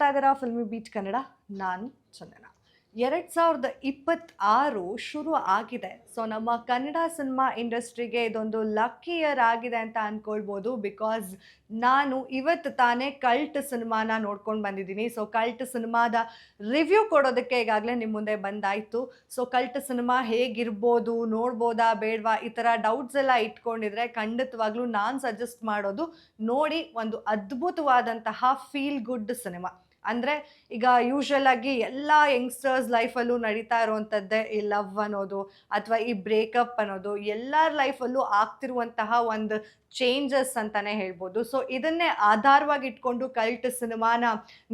ನೋಡ್ತಾ ಇದ್ದೀರಾ filmy beach Kannada ನಾನು ಚಂದನ. ಎರಡು ಸಾವಿರದ ಇಪ್ಪತ್ತಾರು ಶುರು ಆಗಿದೆ. ಸೊ ನಮ್ಮ ಕನ್ನಡ ಸಿನಿಮಾ ಇಂಡಸ್ಟ್ರಿಗೆ ಇದೊಂದು ಲಕ್ಕಿ ಇಯರ್ ಆಗಿದೆ ಅಂತ ಅಂದ್ಕೊಳ್ಬೋದು ಬಿಕಾಸ್ ನಾನು ಇವತ್ತು ತಾನೇ ಕಲ್ಟ್ ಸಿನಿಮಾನ ನೋಡ್ಕೊಂಡು ಬಂದಿದ್ದೀನಿ. ಸೊ ಕಲ್ಟ್ ಸಿನಿಮಾದ ರಿವ್ಯೂ ಕೊಡೋದಕ್ಕೆ ಈಗಾಗಲೇ ನಿಮ್ಮ ಮುಂದೆ ಬಂದಾಯಿತು. ಸೊ ಕಲ್ಟ್ ಸಿನಿಮಾ ಹೇಗಿರ್ಬೋದು, ನೋಡ್ಬೋದಾ ಬೇಡವಾ, ಈ ಥರ ಡೌಟ್ಸ್ ಎಲ್ಲ ಇಟ್ಕೊಂಡಿದ್ರೆ ಖಂಡಿತವಾಗ್ಲೂ ನಾನು ಸಜೆಸ್ಟ್ ಮಾಡೋದು ನೋಡಿ ಒಂದು ಅದ್ಭುತವಾದಂತಹ ಫೀಲ್ ಗುಡ್ ಸಿನಿಮಾ ಅಂದರೆ ಈಗ ಯೂಶ್ವಲ್ ಆಗಿ ಎಲ್ಲ ಯಂಗ್ಸ್ಟರ್ಸ್ ಲೈಫಲ್ಲೂ ನಡೀತಾ ಇರುವಂಥದ್ದೇ ಈ ಲವ್ ಅನ್ನೋದು ಅಥವಾ ಈ ಬ್ರೇಕಪ್ ಅನ್ನೋದು ಎಲ್ಲರ ಲೈಫಲ್ಲೂ ಆಗ್ತಿರುವಂತಹ ಒಂದು ಚೇಂಜಸ್ ಅಂತಲೇ ಹೇಳ್ಬೋದು. ಸೊ ಇದನ್ನೇ ಆಧಾರವಾಗಿ ಇಟ್ಕೊಂಡು ಕಲ್ಟ್ ಸಿನಿಮಾನ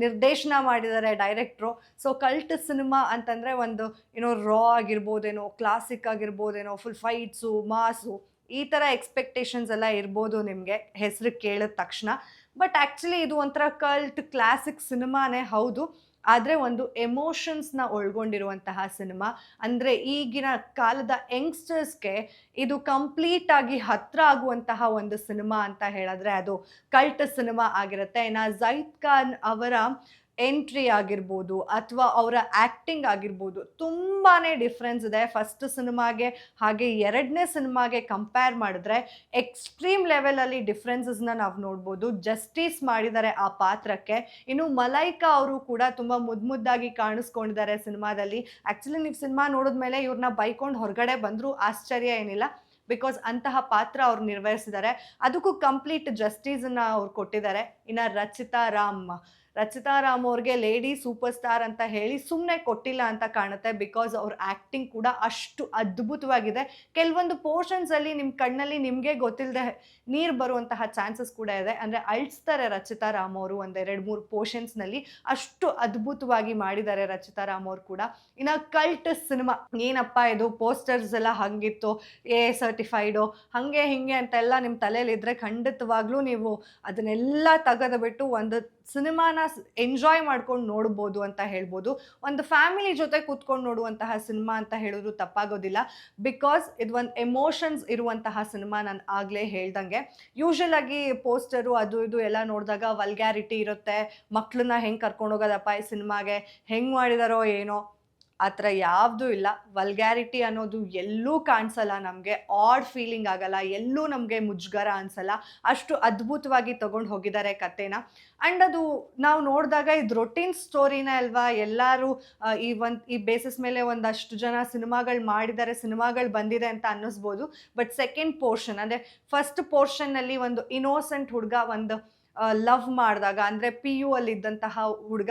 ನಿರ್ದೇಶನ ಮಾಡಿದ್ದಾರೆ ಡೈರೆಕ್ಟ್ರು ಸೊ ಕಲ್ಟ್ ಸಿನಿಮಾ ಅಂತಂದರೆ ಒಂದು ಏನೋ ರಾ ಆಗಿರ್ಬೋದೇನೋ ಕ್ಲಾಸಿಕ್ ಆಗಿರ್ಬೋದೇನೋ ಫುಲ್ ಫೈಟ್ಸು ಮಾಸು ಈ ಥರ ಎಕ್ಸ್ಪೆಕ್ಟೇಷನ್ಸ್ ಎಲ್ಲ ಇರ್ಬೋದು ನಿಮಗೆ ಹೆಸರು ಕೇಳಿದ ತಕ್ಷಣ. ಬಟ್ ಆ್ಯಕ್ಚುಲಿ ಇದು ಒಂಥರ ಕಲ್ಟ್ ಕ್ಲಾಸಿಕ್ ಸಿನಿಮಾನೇ ಹೌದು. ಆದರೆ ಒಂದು ಎಮೋಷನ್ಸ್ನ ಒಳಗೊಂಡಿರುವಂತಹ ಸಿನಿಮಾ ಅಂದರೆ ಈಗಿನ ಕಾಲದ ಯಂಗ್ಸ್ಟರ್ಸ್ಗೆ ಇದು ಕಂಪ್ಲೀಟಾಗಿ ಹತ್ರ ಆಗುವಂತಹ ಒಂದು ಸಿನಿಮಾ ಅಂತ ಹೇಳಿದ್ರೆ ಅದು ಕಲ್ಟ್ ಸಿನಿಮಾ ಆಗಿರುತ್ತೆ. ಇನ್ನು ಜೈದ್ ಖಾನ್ ಅವರ ಎಂಟ್ರಿ ಆಗಿರ್ಬೋದು ಅಥವಾ ಅವರ ಆ್ಯಕ್ಟಿಂಗ್ ಆಗಿರ್ಬೋದು ತುಂಬಾ ಡಿಫ್ರೆನ್ಸ್ ಇದೆ. ಫಸ್ಟ್ ಸಿನಿಮಾಗೆ ಹಾಗೆ ಎರಡನೇ ಸಿನಿಮಾಗೆ ಕಂಪೇರ್ ಮಾಡಿದ್ರೆ ಎಕ್ಸ್ಟ್ರೀಮ್ ಲೆವೆಲಲ್ಲಿ ಡಿಫ್ರೆನ್ಸಸ್ನ ನಾವು ನೋಡ್ಬೋದು. ಜಸ್ಟಿಸ್ ಮಾಡಿದ್ದಾರೆ ಆ ಪಾತ್ರಕ್ಕೆ. ಇನ್ನು ಮಲೈಕಾ ಅವರು ಕೂಡ ತುಂಬ ಮುದ್ದು ಮುದ್ದಾಗಿ ಕಾಣಿಸ್ಕೊಂಡಿದ್ದಾರೆ ಸಿನಿಮಾದಲ್ಲಿ. ಆ್ಯಕ್ಚುಲಿ ನೀವು ಸಿನಿಮಾ ನೋಡಿದ್ಮೇಲೆ ಇವ್ರನ್ನ ಬೈಕೊಂಡು ಹೊರಗಡೆ ಬಂದರೂ ಆಶ್ಚರ್ಯ ಏನಿಲ್ಲ. ಬಿಕಾಸ್ ಅಂತಹ ಪಾತ್ರ ಅವ್ರು ನಿರ್ವಹಿಸಿದ್ದಾರೆ. ಅದಕ್ಕೂ ಕಂಪ್ಲೀಟ್ ಜಸ್ಟಿಸನ್ನ ಅವ್ರು ಕೊಟ್ಟಿದ್ದಾರೆ. ಇನ್ನು ರಚಿತಾ ರಾಮ್. ರಚಿತಾ ರಾಮ್ ಅವ್ರಿಗೆ ಲೇಡಿ ಸೂಪರ್ ಸ್ಟಾರ್ ಅಂತ ಹೇಳಿ ಸುಮ್ಮನೆ ಕೊಟ್ಟಿಲ್ಲ ಅಂತ ಕಾಣುತ್ತೆ ಬಿಕಾಸ್ ಅವ್ರ ಆ್ಯಕ್ಟಿಂಗ್ ಕೂಡ ಅಷ್ಟು ಅದ್ಭುತವಾಗಿದೆ. ಕೆಲವೊಂದು ಪೋರ್ಷನ್ಸಲ್ಲಿ ನಿಮ್ಮ ಕಣ್ಣಲ್ಲಿ ನಿಮಗೆ ಗೊತ್ತಿಲ್ಲದೆ ನೀರು ಬರುವಂತಹ ಚಾನ್ಸಸ್ ಕೂಡ ಇದೆ. ಅಂದರೆ ಅಳಿಸ್ತಾರೆ ರಚಿತಾ ರಾಮ್ ಅವರು ಒಂದೆರಡು ಮೂರು ಪೋರ್ಷನ್ಸ್ನಲ್ಲಿ ಅಷ್ಟು ಅದ್ಭುತವಾಗಿ ಮಾಡಿದ್ದಾರೆ ರಚಿತಾ ರಾಮ್ ಅವರು ಕೂಡ. ಇನ್ನು ಕಲ್ಟ್ ಸಿನಿಮಾ ಏನಪ್ಪ ಇದು ಪೋಸ್ಟರ್ಸ್ ಎಲ್ಲ ಹಂಗಿತ್ತು ಎ ಸರ್ಟಿಫೈಡು ಹಾಗೆ ಹಿಂಗೆ ಅಂತೆಲ್ಲ ನಿಮ್ಮ ತಲೆಯಲ್ಲಿದ್ದರೆ ಖಂಡಿತವಾಗ್ಲೂ ನೀವು ಅದನ್ನೆಲ್ಲ ತೆಗೆದು ಬಿಟ್ಟು ಒಂದು ಸಿನಿಮಾನ ಎಂಜಾಯ್ ಮಾಡ್ಕೊಂಡು ನೋಡ್ಬೋದು ಅಂತ ಹೇಳ್ಬೋದು. ಒಂದು ಫ್ಯಾಮಿಲಿ ಜೊತೆ ಕೂತ್ಕೊಂಡು ನೋಡುವಂತಹ ಸಿನಿಮಾ ಅಂತ ಹೇಳಿದ್ರು ತಪ್ಪಾಗೋದಿಲ್ಲ. ಬಿಕಾಸ್ ಇದು ಒಂದು ಎಮೋಷನ್ಸ್ ಇರುವಂತಹ ಸಿನಿಮಾ ನಾನು ಆಗಲೇ ಹೇಳ್ದಂಗೆ. ಯೂಶಲ್ ಆಗಿ ಪೋಸ್ಟರು ಅದು ಇದು ಎಲ್ಲ ನೋಡಿದಾಗ ವಲ್ಗ್ಯಾರಿಟಿ ಇರುತ್ತೆ. ಮಕ್ಕಳನ್ನ ಹೆಂಗೆ ಕರ್ಕೊಂಡು ಹೋಗೋದಪ್ಪ ಈ ಸಿನಿಮಾಗೆ ಹೆಂಗೆ ಮಾಡಿದಾರೋ ಏನೋ? ಆ ಥರ ಯಾವುದೂ ಇಲ್ಲ. ವಲ್ಗ್ಯಾರಿಟಿ ಅನ್ನೋದು ಎಲ್ಲೂ ಕಾಣಿಸಲ್ಲ ನಮಗೆ. ಆಡ್ ಫೀಲಿಂಗ್ ಆಗಲ್ಲ. ಎಲ್ಲೂ ನಮಗೆ ಮುಜುಗರ ಅನಿಸಲ್ಲ. ಅಷ್ಟು ಅದ್ಭುತವಾಗಿ ತಗೊಂಡು ಹೋಗಿದ್ದಾರೆ ಕತೆನ ಆ್ಯಂಡ್ ಅದು ನಾವು ನೋಡಿದಾಗ ಇದು ರೊಟೀನ್ ಸ್ಟೋರಿನೇ ಅಲ್ವಾ? ಎಲ್ಲರೂ ಈ ಒಂದು, ಈ ಬೇಸಿಸ್ ಮೇಲೆ ಒಂದಷ್ಟು ಜನ ಸಿನಿಮಾಗಳು ಮಾಡಿದ್ದಾರೆ ಸಿನಿಮಾಗಳು ಬಂದಿದೆ ಅಂತ ಅನ್ನಿಸ್ಬೋದು. ಬಟ್ ಸೆಕೆಂಡ್ ಪೋರ್ಷನ್ ಅಂದರೆ ಫಸ್ಟ್ ಪೋರ್ಷನ್ನಲ್ಲಿ ಒಂದು ಇನೋಸೆಂಟ್ ಹುಡುಗ ಒಂದು ಲವ್ ಮಾಡಿದಾಗ, ಅಂದರೆ ಪಿ ಯು ಅಲ್ಲಿ ಇದ್ದಂತಹ ಹುಡುಗ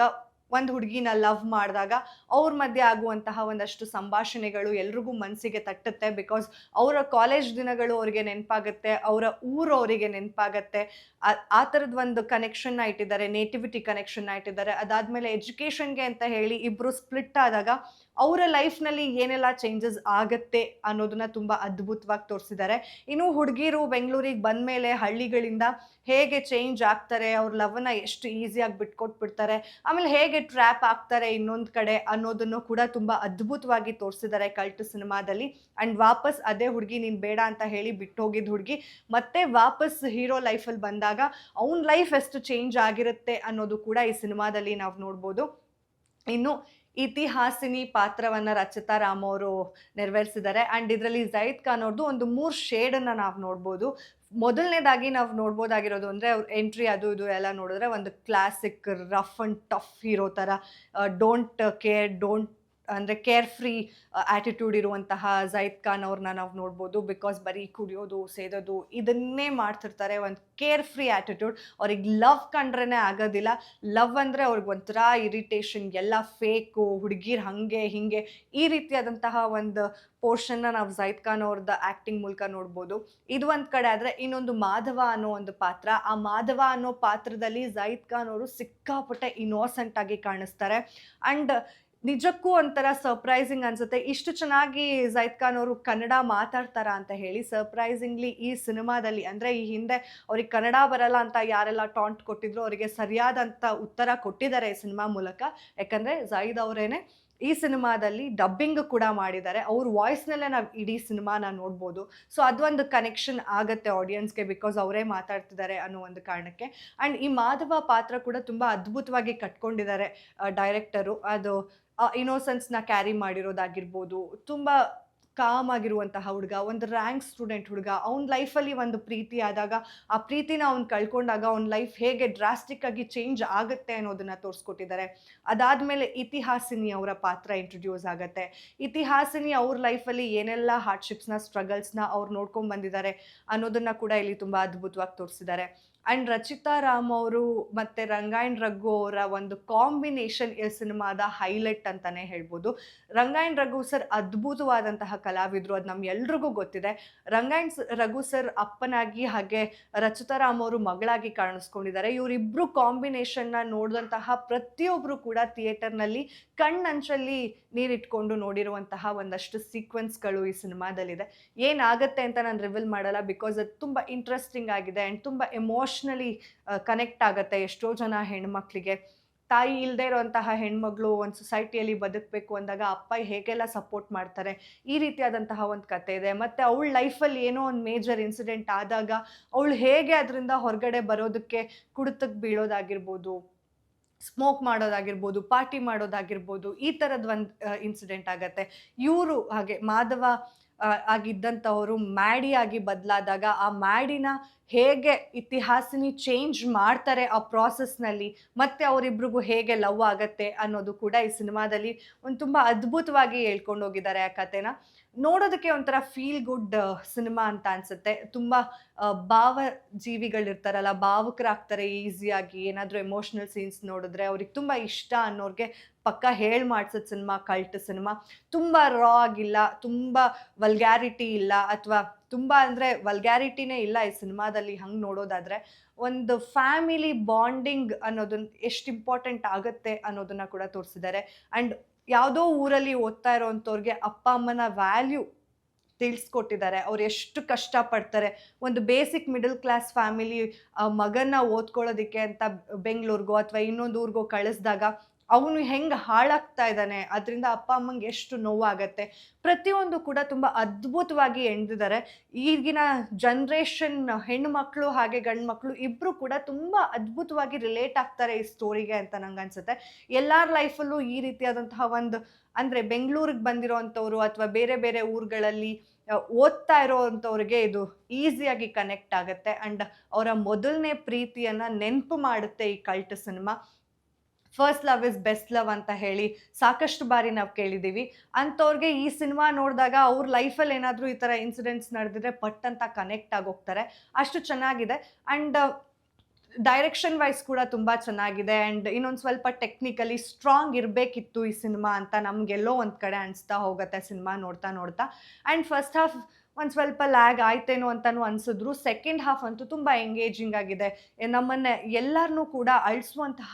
ಒಂದು ಹುಡುಗಿನ ಲವ್ ಮಾಡಿದಾಗ ಅವ್ರ ಮಧ್ಯೆ ಆಗುವಂತಹ ಒಂದಷ್ಟು ಸಂಭಾಷಣೆಗಳು ಎಲ್ರಿಗೂ ಮನಸ್ಸಿಗೆ ತಟ್ಟುತ್ತೆ ಬಿಕಾಸ್ ಅವರ ಕಾಲೇಜ್ ದಿನಗಳು ಅವರಿಗೆ ನೆನಪಾಗುತ್ತೆ, ಅವರ ಊರು ಅವರಿಗೆ ನೆನಪಾಗತ್ತೆ. ಆ- ಥರದ ಒಂದು ಕನೆಕ್ಷನ್ನ ಇಟ್ಟಿದ್ದಾರೆ ನೇಟಿವಿಟಿ ಕನೆಕ್ಷನ್ನ ಇಟ್ಟಿದ್ದಾರೆ. ಅದಾದಮೇಲೆ ಎಜುಕೇಷನ್ಗೆ ಅಂತ ಹೇಳಿ ಇಬ್ಬರು ಸ್ಪ್ಲಿಟ್ ಆದಾಗ ಅವರ ಲೈಫ್ನಲ್ಲಿ ಏನೆಲ್ಲ ಚೇಂಜಸ್ ಆಗುತ್ತೆ ಅನ್ನೋದನ್ನ ತುಂಬ ಅದ್ಭುತವಾಗಿ ತೋರಿಸಿದ್ದಾರೆ. ಇನ್ನು ಹುಡುಗಿರು ಬೆಂಗಳೂರಿಗೆ ಬಂದ ಮೇಲೆ ಹಳ್ಳಿಗಳಿಂದ ಹೇಗೆ ಚೇಂಜ್ ಆಗ್ತಾರೆ, ಅವ್ರ ಲವ್ನ ಎಷ್ಟು ಈಸಿಯಾಗಿ ಬಿಟ್ಕೊಟ್ಬಿಡ್ತಾರೆ, ಆಮೇಲೆ ಹೇಗೆ ಟ್ರ್ಯಾಪ್ ಆಗ್ತಾರೆ ಇನ್ನೊಂದು ಕಡೆ ಅನ್ನೋದನ್ನು ಕೂಡ ತುಂಬ ಅದ್ಭುತವಾಗಿ ತೋರಿಸಿದ್ದಾರೆ ಕಲ್ಟ್ ಸಿನಿಮಾದಲ್ಲಿ. ಆ್ಯಂಡ್ ವಾಪಸ್ ಅದೇ ಹುಡುಗಿ ನೀನು ಬೇಡ ಅಂತ ಹೇಳಿ ಬಿಟ್ಟು ಹೋಗಿದ್ದ ಹುಡುಗಿ ಮತ್ತೆ ವಾಪಸ್ ಹೀರೋ ಲೈಫಲ್ಲಿ ಬಂದಾಗ ಅವನ ಲೈಫ್ ಎಷ್ಟು ಚೇಂಜ್ ಆಗಿರುತ್ತೆ ಅನ್ನೋದು ಕೂಡ ಈ ಸಿನಿಮಾದಲ್ಲಿ ನಾವು ನೋಡ್ಬೋದು. ಇನ್ನು ಇತಿಹಾಸಿನಿ ಪಾತ್ರವನ್ನ ರಚಿತಾ ರಾಮ್ ಅವರು ನೆರವೇರಿಸಿದ್ದಾರೆ. ಆ್ಯಂಡ್ ಇದರಲ್ಲಿ ಜೈದ್ ಖಾನ್ ಅವ್ರದ್ದು ಒಂದು ಮೂರು ಶೇಡನ್ನು ನಾವು ನೋಡ್ಬೋದು. ಮೊದಲನೇದಾಗಿ ನಾವು ನೋಡ್ಬೋದಾಗಿರೋದು ಅಂದರೆ ಅವ್ರ ಎಂಟ್ರಿ ಅದು ಇದು ಎಲ್ಲ ನೋಡಿದ್ರೆ ಒಂದು ಕ್ಲಾಸಿಕ್ ರಫ್ ಅಂಡ್ ಟಫ್ ಇರೋ ಥರ ಡೋಂಟ್ ಕೇರ್ ಡೋಂಟ್ ಅಂದರೆ ಕೇರ್ ಫ್ರೀ ಆ್ಯಟಿಟ್ಯೂಡ್ ಇರುವಂತಹ ಜೈದ್ ಖಾನ್ ಅವ್ರನ್ನ ನಾವು ನೋಡ್ಬೋದು. ಬಿಕಾಸ್ ಬರೀ ಕುಡಿಯೋದು, ಸೇದೋದು, ಇದನ್ನೇ ಮಾಡ್ತಿರ್ತಾರೆ ಒಂದು ಕೇರ್ ಫ್ರೀ ಆ್ಯಟಿಟ್ಯೂಡ್ ಅವ್ರಿಗೆ ಲವ್ ಕಂಡ್ರೇ ಆಗೋದಿಲ್ಲ. ಲವ್ ಅಂದರೆ ಅವ್ರಿಗೆ ಒಂಥರ ಇರಿಟೇಷನ್ ಎಲ್ಲ ಫೇಕು ಹುಡುಗಿರ್ ಹಾಗೆ, ಹಿಂಗೆ ಈ ರೀತಿಯಾದಂತಹ ಒಂದು ಪೋರ್ಷನ್ನ ನಾವು ಜೈದ್ ಖಾನ್ ಅವ್ರದ್ದು ಆ್ಯಕ್ಟಿಂಗ್ ಮೂಲಕ ನೋಡ್ಬೋದು. ಇದು ಒಂದು ಕಡೆ ಆದರೆ ಇನ್ನೊಂದು ಮಾಧವ ಅನ್ನೋ ಒಂದು ಪಾತ್ರ. ಆ ಮಾಧವ ಅನ್ನೋ ಪಾತ್ರದಲ್ಲಿ ಜೈದ್ ಖಾನ್ ಅವರು ಸಿಕ್ಕಾಪಟ್ಟೆ ಇನ್ನೋಸೆಂಟ್ ಆಗಿ ಕಾಣಿಸ್ತಾರೆ. ಆ್ಯಂಡ್ ನಿಜಕ್ಕೂ ಒಂಥರ ಸರ್ಪ್ರೈಸಿಂಗ್ ಅನ್ಸುತ್ತೆ. ಇಷ್ಟು ಚೆನ್ನಾಗಿ ಜೈದ್ ಖಾನ್ ಅವರು ಕನ್ನಡ ಮಾತಾಡ್ತಾರ ಅಂತ ಹೇಳಿ ಸರ್ಪ್ರೈಸಿಂಗ್ಲಿ ಈ ಸಿನಿಮಾದಲ್ಲಿ, ಅಂದರೆ ಈ ಹಿಂದೆ ಅವ್ರಿಗೆ ಕನ್ನಡ ಬರಲ್ಲ ಅಂತ ಯಾರೆಲ್ಲ ಟಾಂಟ್ ಕೊಟ್ಟಿದ್ರು ಅವರಿಗೆ ಸರಿಯಾದಂಥ ಉತ್ತರ ಕೊಟ್ಟಿದ್ದಾರೆ ಈ ಸಿನಿಮಾ ಮೂಲಕ. ಯಾಕಂದರೆ ಜೈದ್ ಅವರೇನೆ ಈ ಸಿನಿಮಾದಲ್ಲಿ ಡಬ್ಬಿಂಗ್ ಕೂಡ ಮಾಡಿದ್ದಾರೆ. ಅವ್ರ ವಾಯ್ಸ್ನಲ್ಲೇ ನಾವು ಇಡೀ ಸಿನಿಮಾನ ನೋಡ್ಬೋದು. ಸೊ ಅದೊಂದು ಕನೆಕ್ಷನ್ ಆಗುತ್ತೆ ಆಡಿಯನ್ಸ್ಗೆ ಬಿಕಾಸ್ ಅವರೇ ಮಾತಾಡ್ತಿದ್ದಾರೆ ಅನ್ನೋ ಒಂದು ಕಾರಣಕ್ಕೆ. ಆ್ಯಂಡ್ ಈ ಮಾಧವ ಪಾತ್ರ ಕೂಡ ತುಂಬ ಅದ್ಭುತವಾಗಿ ಕಟ್ಕೊಂಡಿದ್ದಾರೆ ಡೈರೆಕ್ಟರು ಅದು ಇನೋಸೆನ್ಸ್ನ ಕ್ಯಾರಿ ಮಾಡಿರೋದಾಗಿರ್ಬೋದು, ತುಂಬ ಕಾಮ್ ಆಗಿರುವಂತಹ ಹುಡುಗ, ಒಂದು ರ್ಯಾಂಕ್ ಸ್ಟೂಡೆಂಟ್ ಹುಡುಗ, ಅವ್ನ ಲೈಫಲ್ಲಿ ಒಂದು ಪ್ರೀತಿ ಆದಾಗ, ಆ ಪ್ರೀತಿನ ಅವ್ನು ಕಳ್ಕೊಂಡಾಗ ಅವ್ನ ಲೈಫ್ ಹೇಗೆ ಡ್ರಾಸ್ಟಿಕ್ ಆಗಿ ಚೇಂಜ್ ಆಗುತ್ತೆ ಅನ್ನೋದನ್ನ ತೋರಿಸ್ಕೊಟ್ಟಿದ್ದಾರೆ. ಅದಾದಮೇಲೆ ಇತಿಹಾಸಿನಿ ಅವರ ಪಾತ್ರ ಇಂಟ್ರೊಡ್ಯೂಸ್ ಆಗುತ್ತೆ. ಇತಿಹಾಸಿನಿ ಅವ್ರ ಲೈಫಲ್ಲಿ ಏನೆಲ್ಲ ಹಾರ್ಡ್ಶಿಪ್ಸ್ನ ಸ್ಟ್ರಗಲ್ಸ್ನ ಅವ್ರು ನೋಡ್ಕೊಂಡು ಬಂದಿದ್ದಾರೆ ಅನ್ನೋದನ್ನ ಕೂಡ ಇಲ್ಲಿ ತುಂಬ ಅದ್ಭುತವಾಗಿ ತೋರಿಸಿದ್ದಾರೆ. ಆ್ಯಂಡ್ ರಚಿತಾ ರಾಮ್ ಅವರು ಮತ್ತು ರಂಗಾಯಣ್ ರಘು ಅವರ ಒಂದು ಕಾಂಬಿನೇಷನ್ ಈ ಸಿನಿಮಾದ ಹೈಲೈಟ್ ಅಂತಲೇ ಹೇಳ್ಬೋದು. ರಂಗಾಯಣ್ ರಘು ಸರ್ ಅದ್ಭುತವಾದಂತಹ ಕಲಾವಿದರು, ಅದು ನಮ್ಗೆಲ್ರಿಗೂ ಗೊತ್ತಿದೆ. ರಂಗಾಯಣ್ ರಘು ಸರ್ ಅಪ್ಪನಾಗಿ ಹಾಗೆ ರಚಿತಾ ರಾಮ್ ಅವರು ಮಗಳಾಗಿ ಕಾಣಿಸ್ಕೊಂಡಿದ್ದಾರೆ. ಇವರಿಬ್ಬರು ಕಾಂಬಿನೇಷನ್ನ ನೋಡಿದಂತಹ ಪ್ರತಿಯೊಬ್ಬರು ಕೂಡ ಥಿಯೇಟರ್ನಲ್ಲಿ ಕಣ್ಣಂಚಲ್ಲಿ ನೀರಿಟ್ಕೊಂಡು ನೋಡಿರುವಂತಹ ಒಂದಷ್ಟು ಸೀಕ್ವೆನ್ಸ್ಗಳು ಈ ಸಿನಿಮಾದಲ್ಲಿದೆ. ಏನಾಗುತ್ತೆ ಅಂತ ನಾನು ರಿವೀಲ್ ಮಾಡಲ್ಲ ಬಿಕಾಸ್ ಅದು ತುಂಬ ಇಂಟ್ರೆಸ್ಟಿಂಗ್ ಆಗಿದೆ ಆ್ಯಂಡ್ ತುಂಬ ಎಮೋಷ್ನಲಿ ಕನೆಕ್ಟ್ ಆಗುತ್ತೆ ಎಷ್ಟೋ ಜನ ಹೆಣ್ಮಕ್ಳಿಗೆ. ತಾಯಿ ಇಲ್ಲದೆ ಇರುವಂತಹ ಹೆಣ್ಮಗಳು ಒಂದು ಸೊಸೈಟಿಯಲ್ಲಿ ಬದುಕಬೇಕು ಅಂದಾಗ ಅಪ್ಪ ಹೇಗೆಲ್ಲ ಸಪೋರ್ಟ್ ಮಾಡ್ತಾರೆ? ಈ ರೀತಿಯಾದಂತಹ ಒಂದು ಕತೆ ಇದೆ. ಮತ್ತು ಅವಳ ಲೈಫಲ್ಲಿ ಏನೋ ಒಂದು ಮೇಜರ್ ಇನ್ಸಿಡೆಂಟ್ ಆದಾಗ ಅವಳು ಹೇಗೆ ಅದರಿಂದ ಹೊರಗಡೆ ಬರೋದಕ್ಕೆ ಕುಡಿತಕ್ಕೆ ಬೀಳೋದಾಗಿರ್ಬೋದು ಸ್ಮೋಕ್ ಮಾಡೋದಾಗಿರ್ಬೋದು ಪಾರ್ಟಿ ಮಾಡೋದಾಗಿರ್ಬೋದು, ಈ ಥರದ ಒಂದು ಇನ್ಸಿಡೆಂಟ್ ಆಗತ್ತೆ. ಇವರು ಹಾಗೆ ಮಾಧವ ಆಗಿದ್ದಂಥವರು ಮ್ಯಾಡಿ ಆಗಿ ಬದಲಾದಾಗ ಆ ಮ್ಯಾಡಿನ ಹೇಗೆ ಇತಿಹಾಸಿನಿ ಚೇಂಜ್ ಮಾಡ್ತಾರೆ ಆ ಪ್ರಾಸೆಸ್ನಲ್ಲಿ ಮತ್ತೆ ಅವರಿಬ್ರಿಗೂ ಹೇಗೆ ಲವ್ ಆಗತ್ತೆ ಅನ್ನೋದು ಕೂಡ ಈ ಸಿನಿಮಾದಲ್ಲಿ ಒಂದು ತುಂಬ ಅದ್ಭುತವಾಗಿ ಹೇಳ್ಕೊಂಡು ಹೋಗಿದ್ದಾರೆ ಆ ಕಥೆನ. ನೋಡೋದಕ್ಕೆ ಒಂಥರ ಫೀಲ್ ಗುಡ್ ಸಿನಿಮಾ ಅಂತ ಅನ್ಸುತ್ತೆ. ತುಂಬ ಭಾವ ಜೀವಿಗಳಿರ್ತಾರಲ್ಲ ಭಾವುಕರಾಗ್ತಾರೆ ಈಸಿಯಾಗಿ ಏನಾದರೂ ಎಮೋಷ್ನಲ್ ಸೀನ್ಸ್ ನೋಡಿದ್ರೆ ಅವ್ರಿಗೆ ತುಂಬ ಇಷ್ಟ ಅನ್ನೋರಿಗೆ ಪಕ್ಕ ಹೇಳಿ ಮಾಡ್ಸೋದು ಸಿನಿಮಾ ಕಲ್ಟ್ ಸಿನಿಮಾ. ತುಂಬ ರಾ ಆಗಿಲ್ಲ, ತುಂಬ ವಲ್ಗ್ಯಾರಿಟಿ ಇಲ್ಲ, ಅಥವಾ ತುಂಬ ಅಂದರೆ ವಲ್ಗ್ಯಾರಿಟಿನೇ ಇಲ್ಲ ಈ ಸಿನಿಮಾದಲ್ಲಿ ಹಂಗೆ ನೋಡೋದಾದರೆ. ಒಂದು ಫ್ಯಾಮಿಲಿ ಬಾಂಡಿಂಗ್ ಅನ್ನೋದನ್ನ ಎಷ್ಟು ಇಂಪಾರ್ಟೆಂಟ್ ಆಗುತ್ತೆ ಅನ್ನೋದನ್ನ ಕೂಡ ತೋರಿಸಿದ್ದಾರೆ. ಆ್ಯಂಡ್ ಯಾವುದೋ ಊರಲ್ಲಿ ಓದ್ತಾ ಇರೋವಂಥವ್ರಿಗೆ ಅಪ್ಪ, ಅಮ್ಮನ ವ್ಯಾಲ್ಯೂ ತಿಳಿಸ್ಕೊಟ್ಟಿದ್ದಾರೆ. ಅವ್ರು ಎಷ್ಟು ಕಷ್ಟಪಡ್ತಾರೆ. ಒಂದು ಬೇಸಿಕ್ ಮಿಡಲ್ ಕ್ಲಾಸ್ ಫ್ಯಾಮಿಲಿ ಮಗನ ಓದ್ಕೊಳ್ಳೋದಕ್ಕೆ ಅಂತ ಬೆಂಗಳೂರಿಗೋ ಅಥವಾ ಇನ್ನೊಂದು ಊರಿಗೋ ಕಳಿಸಿದಾಗ ಅವನು ಹೆಂಗೆ ಹಾಳಾಗ್ತಾ ಇದ್ದಾನೆ, ಅದರಿಂದ ಅಪ್ಪ ಅಮ್ಮಂಗೆ ಎಷ್ಟು ನೋವಾಗತ್ತೆ. ಪ್ರತಿಯೊಂದು ಕೂಡ ತುಂಬ ಅದ್ಭುತವಾಗಿ ಎಣ್ದಿದ್ದಾರೆ. ಈಗಿನ ಜನ್ರೇಷನ್ ಹೆಣ್ಣು ಮಕ್ಕಳು ಹಾಗೆ ಗಂಡು ಮಕ್ಕಳು ಇಬ್ಬರು ಕೂಡ ತುಂಬ ಅದ್ಭುತವಾಗಿ ರಿಲೇಟ್ ಆಗ್ತಾರೆ ಈ ಸ್ಟೋರಿಗೆ ಅಂತ ನಂಗೆ ಅನ್ಸುತ್ತೆ. ಎಲ್ಲರ ಲೈಫಲ್ಲೂ ಈ ರೀತಿಯಾದಂತಹ ಒಂದು ಅಂದರೆ ಬೆಂಗಳೂರಿಗೆ ಬಂದಿರೋವಂಥವ್ರು ಅಥವಾ ಬೇರೆ ಬೇರೆ ಊರುಗಳಲ್ಲಿ ಓದ್ತಾ ಇರೋವಂಥವ್ರಿಗೆ ಇದು ಈಸಿಯಾಗಿ ಕನೆಕ್ಟ್ ಆಗುತ್ತೆ. ಆ್ಯಂಡ್ ಅವರ ಮೊದಲನೇ ಪ್ರೀತಿಯನ್ನು ನೆನಪು ಮಾಡುತ್ತೆ ಈ cult cinema first love is best love ಅಂತ ಹೇಳಿ ಸಾಕಷ್ಟು ಬಾರಿ ನಾವು ಕೇಳಿದ್ದೀವಿ. ಅಂಥವ್ರಿಗೆ ಈ ಸಿನಿಮಾ ನೋಡಿದಾಗ ಅವ್ರ ಲೈಫಲ್ಲಿ ಏನಾದರೂ ಈ ಥರ ಇನ್ಸಿಡೆಂಟ್ಸ್ ನಡೆದಿದ್ರೆ ಪಟ್ ಅಂತ ಕನೆಕ್ಟ್ ಆಗೋಗ್ತಾರೆ ಅಷ್ಟು ಚೆನ್ನಾಗಿದೆ. ಆ್ಯಂಡ್ ಡೈರೆಕ್ಷನ್ ವೈಸ್ ಕೂಡ ತುಂಬ ಚೆನ್ನಾಗಿದೆ. ಆ್ಯಂಡ್ ಇನ್ನೊಂದು ಸ್ವಲ್ಪ ಟೆಕ್ನಿಕಲಿ ಸ್ಟ್ರಾಂಗ್ ಇರಬೇಕಿತ್ತು ಈ ಸಿನಿಮಾ ಅಂತ ನಮಗೆಲ್ಲೋ ಒಂದು ಕಡೆ ಅನಿಸ್ತಾ ಹೋಗುತ್ತೆ ಸಿನಿಮಾ ನೋಡ್ತಾ ನೋಡ್ತಾ. ಆ್ಯಂಡ್ ಫಸ್ಟ್ ಹಾಫ್ ಒಂದು ಸ್ವಲ್ಪ ಲ್ಯಾಗ್ ಆಯ್ತೇನೋ ಅಂತಲೂ ಅನಿಸಿದ್ರು. ಸೆಕೆಂಡ್ ಹಾಫ್ ಅಂತೂ ತುಂಬ ಎಂಗೇಜಿಂಗ್ ಆಗಿದೆ. ನಮ್ಮನ್ನ ಎಲ್ಲರನ್ನೂ ಕೂಡ ಅಳಿಸುವಂತಹ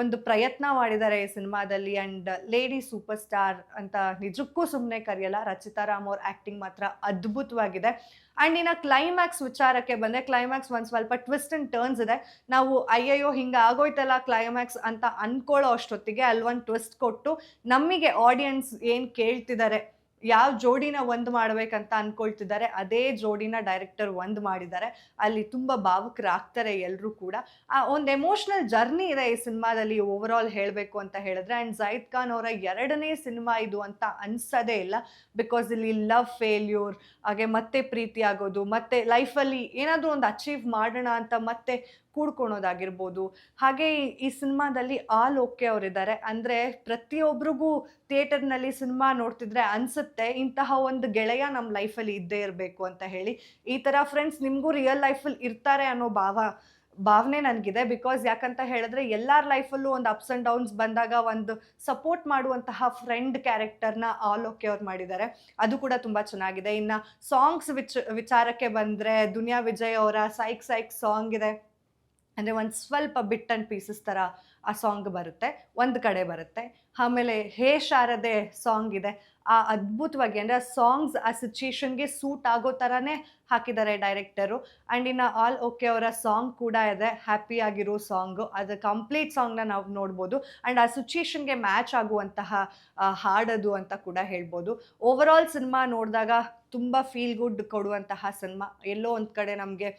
ಒಂದು ಪ್ರಯತ್ನ ಮಾಡಿದ್ದಾರೆ ಈ ಸಿನಿಮಾದಲ್ಲಿ. ಆ್ಯಂಡ್ ಲೇಡಿ ಸೂಪರ್ ಸ್ಟಾರ್ ಅಂತ ನಿಜಕ್ಕೂ ಸುಮ್ಮನೆ ಕರೆಯಲ್ಲ. ರಚಿತಾ ರಾಮ್ ಅವ್ರ ಆ್ಯಕ್ಟಿಂಗ್ ಮಾತ್ರ ಅದ್ಭುತವಾಗಿದೆ. ಆ್ಯಂಡ್ ಇನ್ನು ಕ್ಲೈಮ್ಯಾಕ್ಸ್ ವಿಚಾರಕ್ಕೆ ಬಂದರೆ ಕ್ಲೈಮ್ಯಾಕ್ಸ್ ಒಂದು ಸ್ವಲ್ಪ ಟ್ವಿಸ್ಟ್ ಆ್ಯಂಡ್ ಟರ್ನ್ಸ್ ಇದೆ. ನಾವು, ಅಯ್ಯಯ್ಯೋ, ಹಿಂಗೆ ಆಗೋಯ್ತಲ್ಲ ಕ್ಲೈಮ್ಯಾಕ್ಸ್ ಅಂತ ಅಂದ್ಕೊಳ್ಳೋ ಅಷ್ಟೊತ್ತಿಗೆ ಅಲ್ಲಿ ಒಂದು ಟ್ವಿಸ್ಟ್ ಕೊಟ್ಟು ನಮಗೆ ಆಡಿಯನ್ಸ್ ಏನು ಕೇಳ್ತಿದ್ದಾರೆ? ಯಾವ ಜೋಡಿನ ಒಂದು ಮಾಡ್ಬೇಕಂತ ಅನ್ಕೊಳ್ತಿದ್ದಾರೆ, ಅದೇ ಜೋಡಿನ ಡೈರೆಕ್ಟರ್ ಒಂದು ಮಾಡಿದ್ದಾರೆ. ಅಲ್ಲಿ ತುಂಬ ಭಾವುಕರಾಗ್ತಾರೆ ಎಲ್ಲರೂ ಕೂಡ. ಆ, ಒಂದು ಎಮೋಷ್ನಲ್ ಜರ್ನಿ ಇದೆ ಈ ಸಿನಿಮಾದಲ್ಲಿ ಓವರ್ ಆಲ್ ಹೇಳಬೇಕು ಅಂತ ಹೇಳಿದ್ರೆ ಆ್ಯಂಡ್ ಜೈದ್ ಖಾನ್ ಅವರ ಎರಡನೇ ಸಿನಿಮಾ ಇದು ಅಂತ ಅನ್ಸದೇ ಇಲ್ಲ. ಬಿಕಾಸ್ ಇಲ್ಲಿ ಲವ್ ಫೇಲ್ಯೂರ್ ಹಾಗೆ ಮತ್ತೆ ಪ್ರೀತಿ ಆಗೋದು, ಮತ್ತೆ ಲೈಫಲ್ಲಿ ಏನಾದರೂ ಒಂದು ಅಚೀವ್ ಮಾಡೋಣ ಅಂತ ಮತ್ತೆ ಕೂಡ್ಕೊಳೋದಾಗಿರ್ಬೋದು. ಹಾಗೆ ಈ- ಸಿನಿಮಾದಲ್ಲಿ ಆಲ್ ಓಕೆ ಅವರಿದ್ದಾರೆ. ಅಂದರೆ ಪ್ರತಿಯೊಬ್ಬರಿಗೂ ಥಿಯೇಟರ್ನಲ್ಲಿ ಸಿನಿಮಾ ನೋಡ್ತಿದ್ರೆ ಅನಿಸುತ್ತೆ, ಇಂತಹ ಒಂದು ಗೆಳೆಯ ನಮ್ಮ ಲೈಫಲ್ಲಿ ಇದ್ದೇ ಇರಬೇಕು ಅಂತ ಹೇಳಿ. ಈ ಥರ ಫ್ರೆಂಡ್ಸ್ ನಿಮಗೂ ರಿಯಲ್ ಲೈಫಲ್ಲಿ ಇರ್ತಾರೆ ಅನ್ನೋ ಭಾವ, ಭಾವನೆ ನನಗಿದೆ. ಬಿಕಾಸ್ ಯಾಕಂತ ಹೇಳಿದ್ರೆ ಎಲ್ಲರ ಲೈಫಲ್ಲೂ ಒಂದು ಅಪ್ಸ್ ಆ್ಯಂಡ್ ಡೌನ್ಸ್ ಬಂದಾಗ ಒಂದು ಸಪೋರ್ಟ್ ಮಾಡುವಂತಹ ಫ್ರೆಂಡ್ ಕ್ಯಾರೆಕ್ಟರ್ನ ಆಲ್ ಓಕೆ ಅವ್ರು ಮಾಡಿದ್ದಾರೆ. ಅದು ಕೂಡ ತುಂಬ ಚೆನ್ನಾಗಿದೆ. ಇನ್ನು ಸಾಂಗ್ಸ್ ವಿಚ್, ವಿಚಾರಕ್ಕೆ ಬಂದರೆ ದುನಿಯಾ ವಿಜಯ್ ಅವರ ಸೈಕ್ ಸೈಕ್ ಸಾಂಗ್ ಇದೆ. ಅಂದರೆ ಒಂದು ಸ್ವಲ್ಪ ಬಿಟ್ ಆ್ಯಂಡ್ ಪೀಸಸ್ ಥರ ಆ ಸಾಂಗ್ ಬರುತ್ತೆ, ಒಂದು ಕಡೆ ಬರುತ್ತೆ. ಆಮೇಲೆ ಹೇ ಶಾರದೆ ಸಾಂಗ್ ಇದೆ. ಆ ಅದ್ಭುತವಾಗಿ ಅಂದರೆ ಆ ಸಾಂಗ್ಸ್ ಆ ಸಿಚುಯೇಷನ್ಗೆ ಸೂಟ್ ಆಗೋ ಥರನೇ ಹಾಕಿದ್ದಾರೆ ಡೈರೆಕ್ಟರು ಆ್ಯಂಡ್ ಇನ್ನು ಆಲ್ ಓಕೆ ಅವರ ಸಾಂಗ್ ಕೂಡ ಇದೆ ಹ್ಯಾಪಿ ಆಗಿರೋ ಸಾಂಗು ಅದು ಕಂಪ್ಲೀಟ್ ಸಾಂಗ್ನ ನಾವು ನೋಡ್ಬೋದು. ಆ್ಯಂಡ್ ಆ ಸಿಚುಯೇಷನ್ಗೆ ಮ್ಯಾಚ್ ಆಗುವಂತಹ ಹಾಡದು ಅಂತ ಕೂಡ ಹೇಳ್ಬೋದು. ಓವರ್ ಆಲ್ ಸಿನಿಮಾ ನೋಡಿದಾಗ ತುಂಬ ಫೀಲ್ ಗುಡ್ ಕೊಡುವಂತಹ ಸಿನಿಮಾ ಎಲ್ಲೋ ಒಂದು ಕಡೆ ನಮಗೆ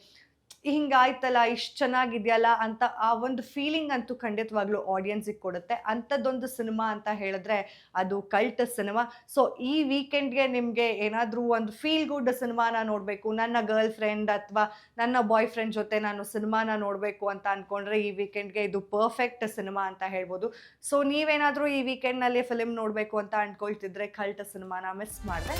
ಹಿಂಗಾಯ್ತಲ್ಲ, ಇಷ್ಟು ಚೆನ್ನಾಗಿದೆಯಲ್ಲ ಅಂತ ಆ ಒಂದು ಫೀಲಿಂಗ್ ಅಂತೂ ಖಂಡಿತವಾಗ್ಲೂ ಆಡಿಯನ್ಸಿಗೆ ಕೊಡುತ್ತೆ. ಅಂಥದ್ದೊಂದು ಸಿನಿಮಾ ಅಂತ ಹೇಳಿದ್ರೆ ಅದು ಕಲ್ಟ್ ಸಿನಿಮಾ. ಸೊ ಈ ವೀಕೆಂಡ್ಗೆ ನಿಮಗೆ ಏನಾದರೂ ಒಂದು ಫೀಲ್ ಗುಡ್ ಸಿನಿಮಾನ ನೋಡಬೇಕು, ನನ್ನ ಗರ್ಲ್ ಫ್ರೆಂಡ್ ಅಥವಾ ನನ್ನ ಬಾಯ್ ಫ್ರೆಂಡ್ ಜೊತೆ ನಾನು ಸಿನಿಮಾನ ನೋಡಬೇಕು ಅಂತ ಅಂದ್ಕೊಂಡ್ರೆ ಈ ವೀಕೆಂಡ್ಗೆ ಇದು ಪರ್ಫೆಕ್ಟ್ ಸಿನಿಮಾ ಅಂತ ಹೇಳ್ಬೋದು. ಸೊ ನೀವೇನಾದರೂ ಈ ವೀಕೆಂಡ್ನಲ್ಲಿ ಫಿಲಿಮ್ ನೋಡಬೇಕು ಅಂತ ಅಂದ್ಕೊಳ್ತಿದ್ರೆ ಕಲ್ಟ್ ಸಿನಿಮಾನ ಮಿಸ್ ಮಾಡಿದ್ರೆ